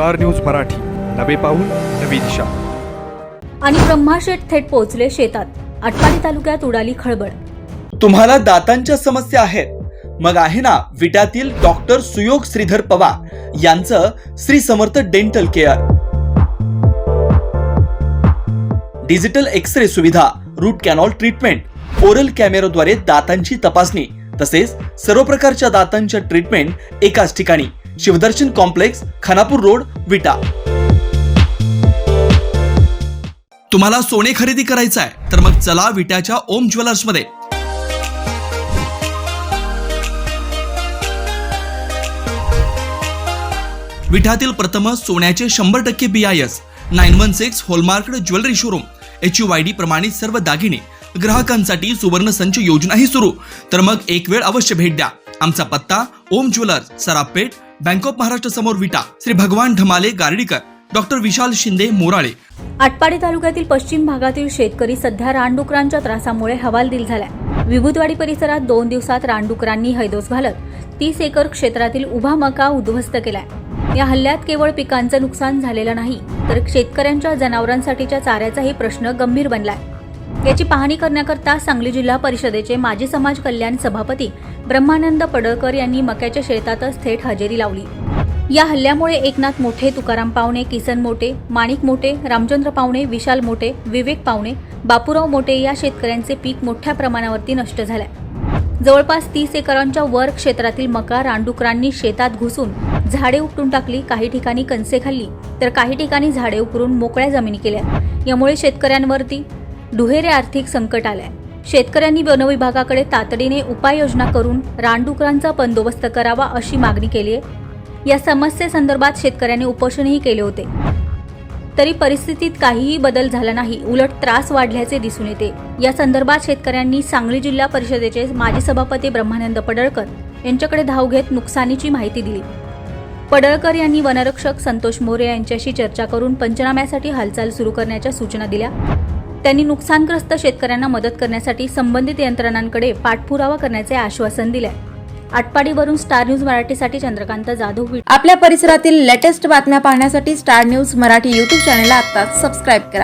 Star news Marathi. नवे पाऊल नवी दिशा. आणि ब्रह्माशेठ थेट पोहोचले शेतात. आटपाडी तालुक्यात उडाली खळबळ. तुम्हाला दातांच्या समस्या आहेत. मग आहे ना विट्यातील डॉक्टर सुयोग श्रीधर पवार यांचं Shri Samarth dental care. Digital X ray सुविधा रूट कॅनॉल ट्रीटमेंट ओरल कॅमेराद्वारे दातांची तपासणी तसेच सर्व प्रकारच्या दातांच्या ट्रीटमेंट एकाच ठिकाणी. Shivdarshan complex Khanapur road Vita. तुम्हाला सोने खरेदी करायचं आहे तर मग चला विट्याच्या ओम ज्वेलर्समध्ये. विठातील प्रथम सोन्याचे शंभर टक्के B I S nine one six hallmark jewellery showroom H U Y D प्रमाणित सर्व दागिने ग्राहकांसाठी सुवर्ण संच योजनाही सुरू. तर मग एक वेळ अवश्य भेट द्या. आमचा पत्ता Om jewellers Sarapeth bank of Maharashtra समोर विटा. श्री भगवान ढमाले गार्डीकर. डॉक्टर विशाल शिंदे मोराळे. आटपाडी तालुक्यातील पश्चिम भागातील शेतकरी सध्या रानडुकरांच्या त्रासामुळे हवालदिल झालाय. विभूतवाडी परिसरात दोन दिवसात रानडुकरांनी हैदोस घालत तीस एकर क्षेत्रातील उभा मका उद्ध्वस्त केलाय. या हल्ल्यात केवळ पिकांचं नुकसान झालेलं नाही तर शेतकऱ्यांच्या जनावरांसाठीच्या चाऱ्याचाही प्रश्न गंभीर बनलाय. याची पाहणी करण्याकरता सांगली जिल्हा परिषदेचे माजी समाज कल्याण सभापती ब्रह्मानंद पडळकर यांनी मक्याच्या शेतातच थेट हजेरी लावली. या हल्ल्यामुळे एकनाथ मोठे तुकाराम पावणे किसन मोठे माणिक मोठे रामचंद्र पावणे विशाल मोठे विवेक पावणे बापूराव मोठे या शेतकऱ्यांचे पीक मोठ्या प्रमाणावरती नष्ट झाल्या. जवळपास तीस एकरांच्या वर क्षेत्रातील मका रानडुकरांनी शेतात घुसून झाडे उपटून टाकली काही ठिकाणी कणसे खाल्ली तर काही ठिकाणी झाडे उपरून मोकळ्या जमिनी केल्या. यामुळे शेतकऱ्यांवरती दुहेरे आर्थिक संकट आलंय. शेतकऱ्यांनी वनविभागाकडे तातडीने उपाययोजना करून रानडुकरांचा बंदोबस्त करावा अशी मागणी केली आहे या समस्येसंदर्भात शेतकऱ्यांनी उपोषणही केले होते. तरी परिस्थितीत काहीही बदल झाला नाही उलट त्रास वाढल्याचे दिसून येते. या संदर्भात शेतकऱ्यांनी सांगली जिल्हा परिषदेचे माजी सभापती ब्रह्मानंद पडळकर यांच्याकडे धाव घेत नुकसानीची माहिती दिली. पडळकर यांनी वनरक्षक संतोष मोरे यांच्याशी चर्चा करून पंचनाम्यासाठी हालचाल सुरू करण्याच्या सूचना दिल्या. त्यांनी नुकसानग्रस्त शेतकऱ्यांना मदत करण्यासाठी संबंधित यंत्रणांकडे पाठपुरावा करण्याचे आश्वासन दिले. आटपाडीवरून स्टार न्यूज मराठीसाठी चंद्रकांत जाधव आपल्या परिसरातील लेटेस्ट बातम्या पाहण्यासाठी स्टार न्यूज मराठी यूट्यूब चॅनलला आता सबस्क्राईब करा.